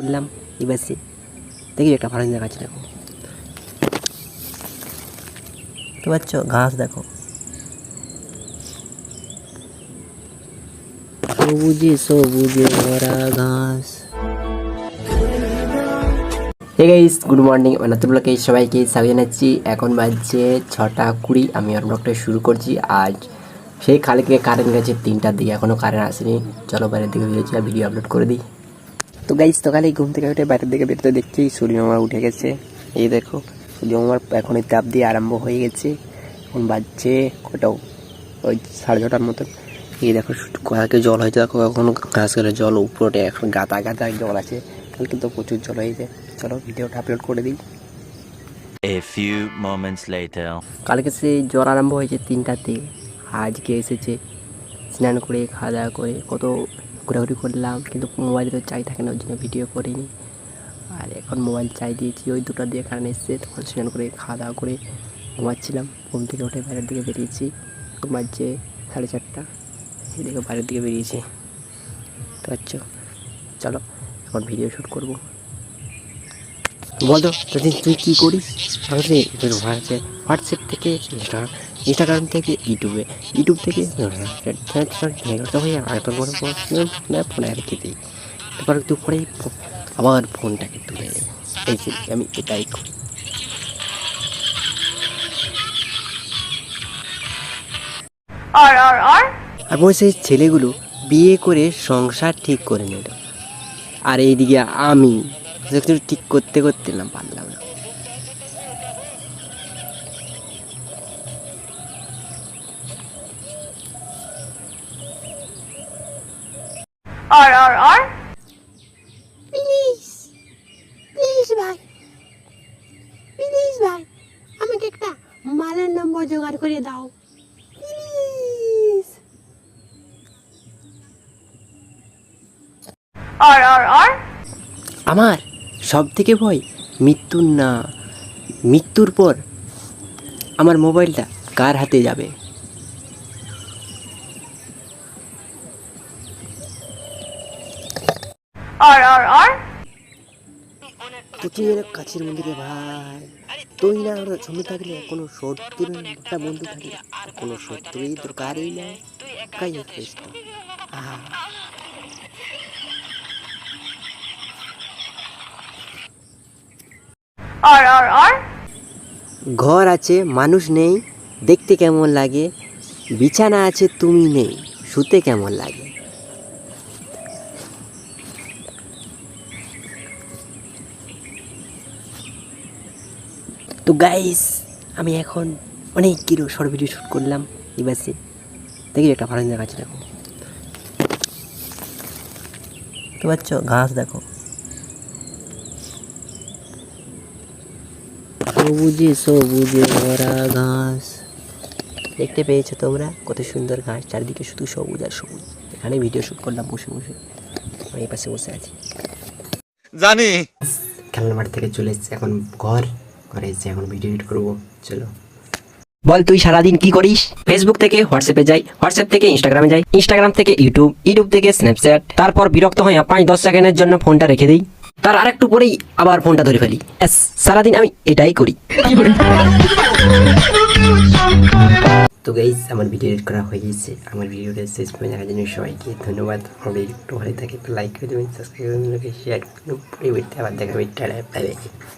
করলাম এবার সে দেখি একটা ভালো গাছ দেখো। তো পাচ্ছ? ঘাস, দেখো। সবুজে সবুজে ভরা ঘাস। গাইস গুড মর্নিং নতুন ব্লকে সবাইকে স্বাগত জানাচ্ছি। এখন বাজছে ছটা কুড়ি। আমি আর ব্লগটা শুরু করছি। আজ সেই কালকে কারেন্ট গেছে তিনটার দিকে। এখনও কারেন্ট আসেনি। চলো বাইরের দিকে ভিডিও আপলোড করে দিই। তো গাইস সকালে ঘুম থেকে উঠে বাইরের দিকে বেরোতে দেখছি সূর্য মামা উঠে গেছে। এই দেখো সূর্য মামার এখনই তাপ দিয়ে আরম্ভ হয়ে গেছে। এখন বাজছে কটাও ওই সাড়ে ছটার মতন। এই দেখো কোথাকে জল হয়েছে দেখো এখনও ঘাস করে জল উপরে এখন গাদা গাদা জল আছে। কালকে তো প্রচুর জল হয়েছে। চলো ভিডিওটা আপলোড করে দিই। A few moments later. কালকে সেই জ্বর আরম্ভ হয়েছে তিনটাতে আজকে এসেছে স্নান করে খাওয়া দাওয়া করে কত ঘোরাঘুরি করলাম, কিন্তু মোবাইলে তো চাই থাকে না, ওই জন্য ভিডিও করিনি। আর এখন মোবাইল চাই দিয়েছি, ওই দুটো দিয়ে কারণ এসছে, তখন স্নান করে খাওয়া দাওয়া করে ঘুমাচ্ছিলাম। ঘুম থেকে উঠে বাইরের দিকে বেরিয়েছি বাজছে সাড়ে চারটা, এদিকে বাইরের দিকে বেরিয়েছি। তো আচ্ছা চলো, এখন ভিডিও শ্যুট করব। বলতো তুই কী করিস? হচ্ছে হোয়াটসঅ্যাপ থেকে ইনস্টাগ্রাম ইনস্টাগ্রাম থেকে ইউটিউবে ইউটিউব থেকে হয়ে আয়তন করে ফোনে রেখে দিই। তারপর একটু পরে আবার ফোনটাকে তুলে এই যে আমি এটাই করি। আর আর আর? আর সেই ছেলেগুলো বিয়ে করে সংসার ঠিক করে নিল। আর এইদিকে আমি ঠিক করতে করতে না পারলাম না। আর আর আর প্লিজ প্লিজ ভাই. প্লিজ ভাই. আমাকে একটা মালের নম্বর জোগাড় করে দাও। প্লিজ আর আর আর আমার সব থেকে ভয় মৃত্যুর না মৃত্যুর পর আমার মোবাইলটা কার হাতে যাবে? আর আর আর যেন কাছের মন্দিরে ভাই তুই না ওরা জমি থাকলে কোনো শত্রুর একটা বন্ধু থাকলে কোনো শত্রুই দরকারই না কাই হচ্ছে আহা। আর আর আর ঘর আছে মানুষ নেই দেখতে কেমন লাগে? বিছানা আছে তুমি নেই শুতে কেমন লাগে? তো গাইস আমি এখন অনেক কিলো শর্ট ভিডিও শ্যুট করলাম এবার দেখি একটা ভালো গাছ দেখো। তো পাচ্ছ? ঘাস দেখো। সবুজে সবুজে ভরা ঘাস। দেখতে পেয়েছ তোমরা? কত সুন্দর ঘাস। চারিদিকে শুধু সবুজ আর সবুজ। এখানে ভিডিও শ্যুট করলাম বসে বসে। আমি এই পাশে বসে আছি। জানি। খেলার মাঠ থেকে চলে এসেছে। এখন ঘর। ঘরে এখন ভিডিও এডিট করব চলো। বল তুই সারাদিন কি করিস? ফেসবুক থেকে হোয়াটসঅ্যাপে যাই হোয়াটসঅ্যাপ থেকে ইনস্টাগ্রামে যাই ইনস্টাগ্রাম থেকে ইউটিউব ইউটিউব থেকে স্ন্যাপচ্যাট তারপর বিরক্ত হয়ে পাঁচ দশ সেকেন্ডের জন্য ফোনটা রেখে দিই। তার আরেকটু পরেই আবার ফোনটা ধরে ফেলি। সারাদিন আমি এটাই করি। তো আমার ভিডিও এডিট করা হয়ে গেছে। আমার ভিডিওটা শেষ পর্যন্ত দেখার জন্য সবাইকে ধন্যবাদ। আমার ভিডিও একটু ভালো থাকে লাইক করে দেবেন সাবস্ক্রাইব করে দেবেন শেয়ার পরিবর্তে আবার দেখাবে টাটা বাই বাই